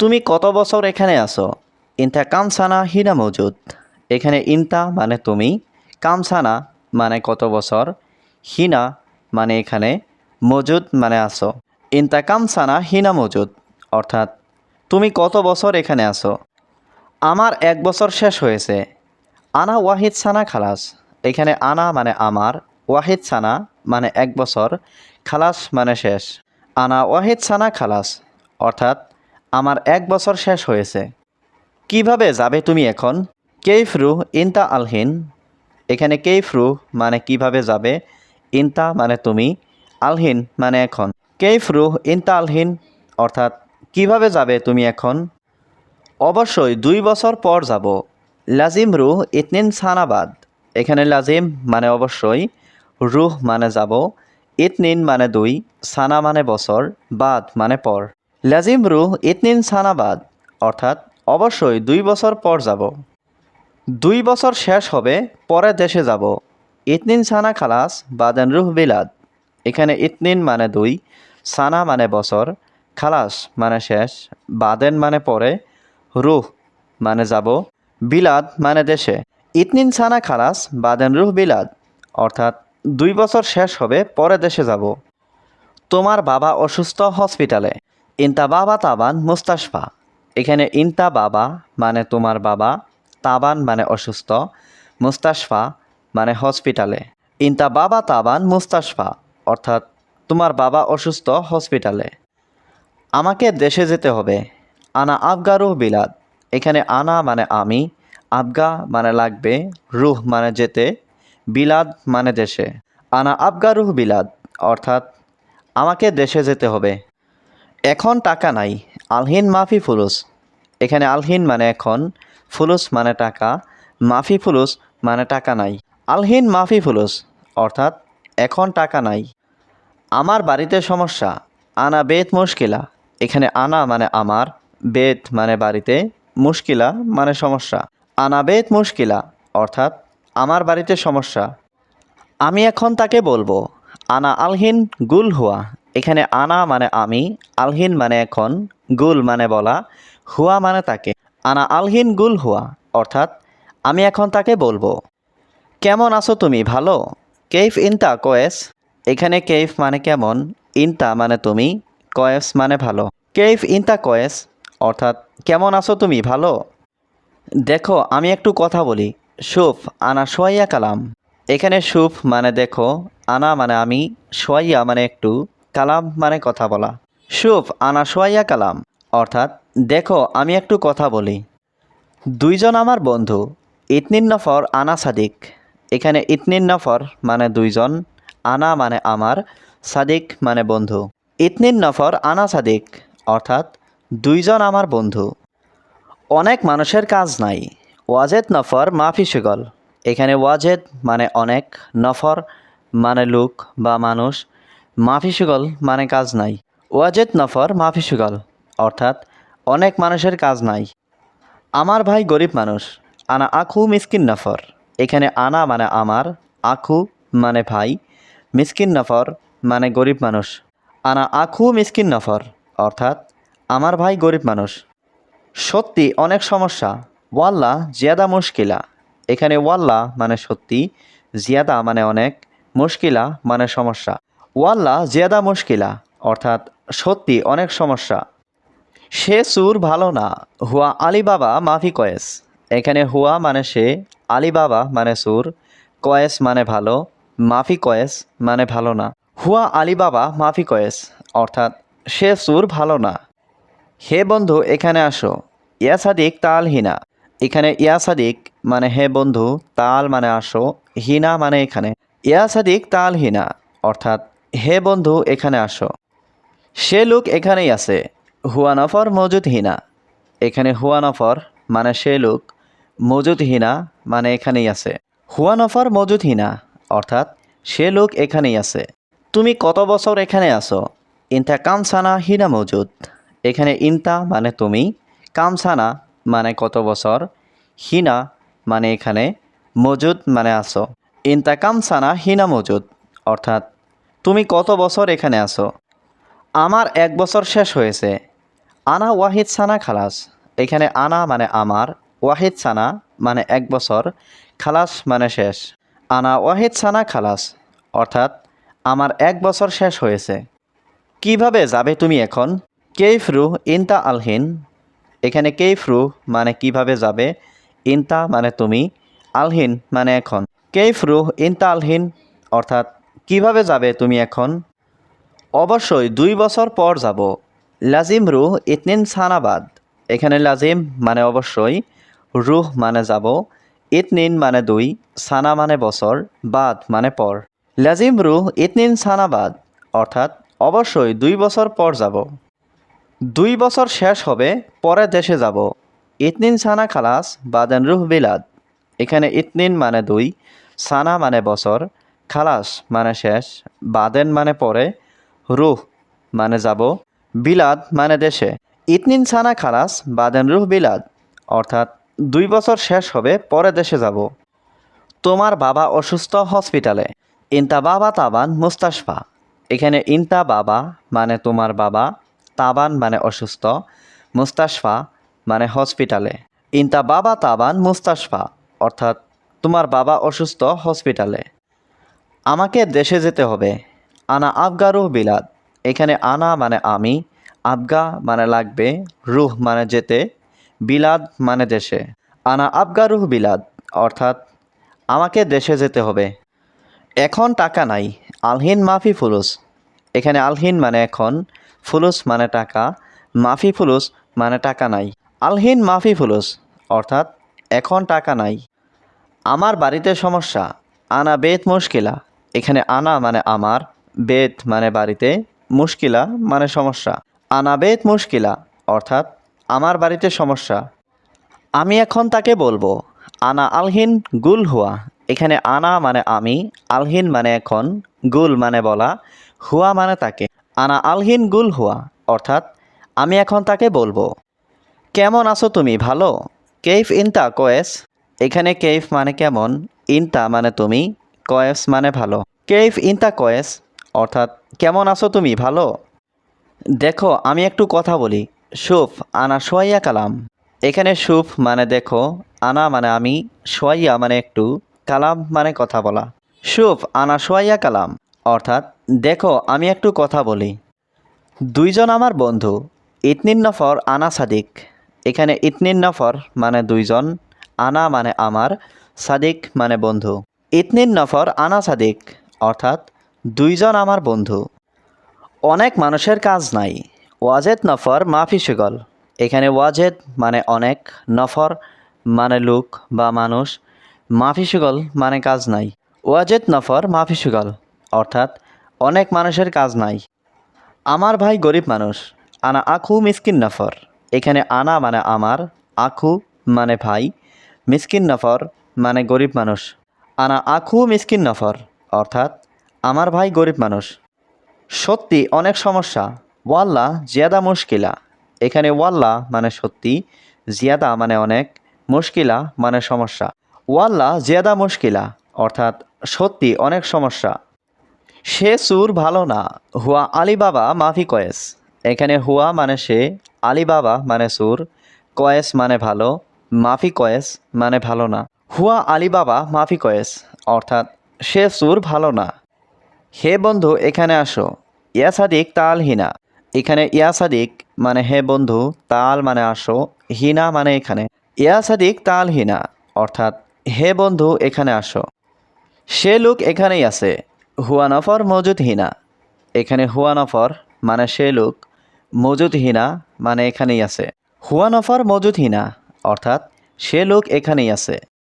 তুমি কত বছর এখানে আসো ইনতা কামসানা হিনা মজুদ। এখানে ইনতা মানে তুমি, কামসানা মানে কত বছর? হিনা মানে এখানে মজুদ মানে আসো ইনতা কামসানা হিনা মজুদ, অর্থাৎ তুমি কত বছর এখানে আসো আমার এক বছর শেষ হয়েছে। আনা ওয়াহিদ সানা খালাস। এখানে আনা মানে আমার, ওয়াহিদ সানা মানে এক বছর, খালাস মানে শেষ। আনা ওয়াহিদ সানা খালাস, অর্থাৎ আমার এক বছর শেষ হয়েছে। কীভাবে যাবে তুমি এখন? কেইফরু ইনতা আলহিন। এখানে কেইফরু মানে কীভাবে যাবে? ইনতা মানে তুমি, আলহিন মানে এখন। কেইফরু ইনতা আলহিন, অর্থাৎ কীভাবে যাবে তুমি এখন? অবশ্যই দুই বছর পর যাব। লাজিম রুহ ইতনিন সানাবাদ। এখানে লাজিম মানে অবশ্যই, রুহ মানে যাব, ইতনিন মানে দুই, সানা মানে বছর, বাদ মানে পর। লাজিম রুহ ইতনিন সানাবাদ, অর্থাৎ অবশ্যই দুই বছর পর যাব। দুই বছর শেষ হবে, পরে দেশে যাব। ইতনিন সানা খালাস, বাদেন রুহ বিলাদ। এখানে ইতনিন মানে দুই, সানা মানে বছর, খালাস মানে শেষ, বাদেন মানে পরে, রুহ মানে যাব, বিলাদ মানে দেশে। ইতনিন সানা খালাস, বাদেন রুহ বিলাদ, অর্থাৎ দুই বছর শেষ হবে, পরে দেশে যাব। তোমার বাবা অসুস্থ হসপিটালে। ইনতা বাবা তাবান মুস্তাশফা। এখানে ইনতা বাবা মানে তোমার বাবা, তাবান মানে অসুস্থ, মুস্তাশফা মানে হসপিটালে। ইনতা বাবা তাবান মুস্তাশফা, অর্থাৎ তোমার বাবা অসুস্থ হসপিটালে। আমাকে দেশে যেতে হবে। আনা আবগারুহ বিলাদ। এখানে আনা মানে আমি, আবগা মানে লাগবে, রুহ মানে যেতে, বিলাদ মানে দেশে। আনা আবগারুহ বিলাদ, অর্থাৎ আমাকে দেশে যেতে হবে। এখন টাকা নাই। আলহিন মাফি ফুলুস। এখানে আলহিন মানে এখন, ফুলুস মানে টাকা, মাফি ফুলুস মানে টাকা নাই। আলহিন মাফি ফুলুস, অর্থাৎ এখন টাকা নাই। আমার বাড়িতে সমস্যা, আনা বেত মুশকিলা। এখানে আনা মানে আমার বেত মানে বাড়িতে, মুশকিলা মানে সমস্যা। আনা বেত মুশকিলা, অর্থাৎ আমার বাড়িতে সমস্যা। আমি এখন তাকে বলব, আনা আলহিন গুল হুয়া এখানে আনা মানে আমি, আলহিন মানে এখন, গুল মানে বলা, হুয়া মানে তাকে। আনা আলহিন, গুল হুয়া, অর্থাৎ আমি এখন তাকে বলব। কেমন আছো তুমি, ভালো? কেইফ ইনতা, কয়েস? এখানে কেইফ মানে কেমন, ইনতা মানে তুমি, কয়েস মানে ভালো। কেইফ ইনতা, কয়েস? অর্থাৎ কেমন আছো তুমি, ভালো? দেখো, আমি একটু কথা বলি। সুফ আনা সোয়াইয়া কালাম। এখানে সুফ মানে দেখো, আনা মানে আমি সোয়াইয়া মানে একটু। কালাম মানে কথা বলা। সুফ আনা সোয়াইয়া কালাম, অর্থাৎ, দেখো, আমি একটু কথা বলি। দুইজন আমার বন্ধু, ইতনিন নফর, আনা সাদিক। এখানে ইতনিন নফর মানে দুইজন, আনা মানে আমার, সাদিক মানে বন্ধু। ইতনিন নফর, আনা সাদিক, অর্থাৎ, দুইজন আমার বন্ধু। অনেক মানুষের কাজ নাই। ওয়াজেদ নফর, মাফি সুগল। এখানে ওয়াজেদ মানে অনেক, নফর মানে লোক বা মানুষ। মাফি সুগল মানে কাজ নাই। ওয়াজেদ নফর মাফি সুগল, অর্থাৎ অনেক মানুষের কাজ নাই। আমার ভাই গরিব মানুষ, আনা আখু মিসকিন নফর। এখানে আনা মানে আমার, আখু মানে ভাই, মিসকিন নফর মানে গরিব মানুষ। আনা আখু মিসকিন নফর, অর্থাৎ আমার ভাই গরিব মানুষ। সত্যি অনেক সমস্যা, ওয়াল্লা জিয়াদা মুশকিলা। এখানে ওয়াল্লা মানে সত্যি, জিয়াদা মানে অনেক, মুশকিলা মানে সমস্যা। ওয়াল্লা জিয়াদা মুশকিলা, অর্থাৎ সত্যি অনেক সমস্যা। সে সুর ভালো না, হুয়া আলিবাবা মাফি কয়েস। এখানে হুয়া মানে সে, আলিবাবা মানে সুর, কয়েস মানে ভালো, মাফি কয়েস মানে ভালো না। হুয়া আলিবাবা মাফি কয়েস, অর্থাৎ সে সুর ভালো না। হে বন্ধু, এখানে আসো। ইয়া সাদিক তাল হিনা। এখানে ইয়া সাদিক মানে হে বন্ধু, তাল মানে আসো, হিনা মানে এখানে। ইয়া সাদিক তাল হিনা, অর্থাৎ হে বন্ধু, এখানে আসো। সে লোক এখানেই আছে। হুয়া নফর মজুদ হিনা এখানে হুয়া নফর মানে সে লোক মজুদ হিনা মানে এখানেই আছে। হুয়া নফর মজুদ হিনা অর্থাৎ সে লোক এখানেই আছে। তুমি কত বছর এখানে আসো ইনতা কামসানা হিনা মজুদ। এখানে ইনতা মানে তুমি, কামসানা মানে কত বছর? হিনা মানে এখানে মজুদ মানে আসো ইনতা কামসানা হিনা মজুদ অর্থাৎ তুমি কত বছর এখানে আসো আমার এক বছর শেষ হয়েছে। আনা ওয়াহিদ সানা খালাস। এখানে আনা মানে আমার, ওয়াহিদ সানা মানে এক বছর, খালাস মানে শেষ। আনা ওয়াহিদ সানা খালাস, অর্থাৎ আমার এক বছর শেষ হয়েছে। কীভাবে যাবে তুমি এখন? কেইফ রুহ ইনতা আলহিন। এখানে কেইফ রুহ মানে কীভাবে যাবে? ইনতা মানে তুমি, আলহিন মানে এখন। কেইফ রুহ ইনতা আলহিন, অর্থাৎ কীভাবে যাবে তুমি এখন? অবশ্যই দুই বছর পর যাব। লাজিম রুহ ইতনিন সানাবাদ। এখানে লাজিম মানে অবশ্যই, রুহ মানে যাব, ইতনিন মানে দুই, সানা মানে বছর, বাদ মানে পর। লাজিম রুহ ইতনিন সানাবাদ, অর্থাৎ অবশ্যই দুই বছর পর যাব। দুই বছর শেষ হবে, পরে দেশে যাব। ইতনিন সানা খালাস, বাদেন রুহ বিলাদ। এখানে ইতনিন মানে দুই, সানা মানে বছর খালাস মানে শেষ, বাদেন মানে পরে, রুহ মানে যাব, বিলাদ মানে দেশে। ইতনিন সানা খালাস, বাদেন রুহ বিলাদ, অর্থাৎ দুই বছর শেষ হবে, পরে দেশে যাব। তোমার বাবা অসুস্থ হসপিটালে। ইনতা বাবা তাবান মুস্তাশফা। এখানে ইনতা বাবা মানে তোমার বাবা, তাবান মানে অসুস্থ, মুস্তাশফা মানে হসপিটালে। ইনতা বাবা তাবান মুস্তাশফা, অর্থাৎ তোমার বাবা অসুস্থ হসপিটালে। আমাকে দেশে যেতে হবে। আনা আবগা রুহ বিলাদ। এখানে আনা মানে আমি আবগা মানে লাগবে, রুহ মানে যেতে, বিলাদ মানে দেশে। আনা আবগা রুহ বিলাদ, অর্থাৎ আমাকে দেশে যেতে হবে। এখন টাকা নাই, আলহিন মাফি ফুলুস। এখানে আলহিন মানে এখন, ফুলুস মানে টাকা, মাফি ফুলুস মানে টাকা নাই। আলহিন মাফি ফুলুস, অর্থাৎ এখন টাকা নাই। আমার বাড়িতে সমস্যা, আনা বেত মুশকিলা। এখানে আনা মানে আমার, বেত মানে বাড়িতে, মুশকিলা মানে সমস্যা। আনা বেত মুশকিলা, অর্থাৎ আমার বাড়িতে সমস্যা। আমি এখন তাকে বলব, আনা আলহিন গুল হুয়া। এখানে আনা মানে আমি, আলহিন মানে এখন গুল মানে বলা, হুয়া মানে তাকে। আনা আলহিন গুল হুয়া, অর্থাৎ আমি এখন তাকে বলব, কেমন আছো তুমি, ভালো? কেইফ ইনতা, কয়েস? এখানে কেইফ মানে কেমন, ইনতা মানে তুমি কয়েস মানে ভালো। কেইফ ইনতা কয়েস? অর্থাৎ, কেমন আছো তুমি? ভালো? দেখো, আমি একটু কথা বলি। সুফ আনা সোয়াইয়া কালাম। এখানে সুফ মানে দেখো, আনা মানে আমি সোয়াইয়া মানে একটু, কালাম মানে কথা বলা। সুফ আনা সোয়াইয়া কালাম। অর্থাৎ, দেখো, আমি একটু কথা বলি। দুইজন আমার বন্ধু, ইতনিন নফর, আনা সাদিক। এখানে ইতনিন নফর মানে দুইজন, আনা মানে আমার, সাদিক মানে বন্ধু। ইতনিন নফর আনা সাদিক, অর্থাৎ দুইজন আমার বন্ধু। অনেক মানুষের কাজ নাই। ওয়াজেদ নফর মাফি সুগল। এখানে ওয়াজেদ মানে অনেক, নফর মানে লোক বা মানুষ। মাফি সুগল মানে কাজ নাই। ওয়াজেদ নফর মাফি সুগল, অর্থাৎ অনেক মানুষের কাজ নাই। আমার ভাই গরিব মানুষ, আনা আখু মিসকিন নফর। এখানে আনা মানে আমার আখু মানে ভাই, মিসকিন নফর মানে গরিব মানুষ। আনা আখু মিসকিন নফর, অর্থাৎ আমার ভাই গরিব মানুষ। সত্যি অনেক সমস্যা। ওয়াল্লা জিয়াদা মুশকিলা। এখানে ওয়াল্লা মানে সত্যি, জিয়াদা মানে অনেক, মুশকিলা মানে সমস্যা। ওয়াল্লা জিয়াদা মুশকিলা, অর্থাৎ সত্যি অনেক সমস্যা। সে সুর ভালো না, হুয়া আলিবাবা মাফি কয়েস। এখানে হুয়া মানে সে, আলিবাবা মানে সুর, কয়েস মানে ভালো, মাফি কয়েস মানে ভালো না। হুয়া আলিবাবা মাফি কয়েস, অর্থাৎ, সে সুর ভালো না। হে বন্ধু, এখানে আসো। ইয়া সাদিক তাল হিনা। এখানে ইয়া সাদিক মানে হে বন্ধু, তাল মানে আসো, হিনা মানে এখানে। ইয়া সাদিক তাল হিনা, অর্থাৎ, হে বন্ধু, এখানে আসো। সে লোক এখানেই আছে। হুয়া নফর, মজুদ হিনা। এখানে হুয়া নফর মানে সে লোক, মজুদ হিনা মানে এখানেই আছে। হুয়া নফর, মজুদ হিনা, অর্থাৎ, সে লোক এখানেই আছে।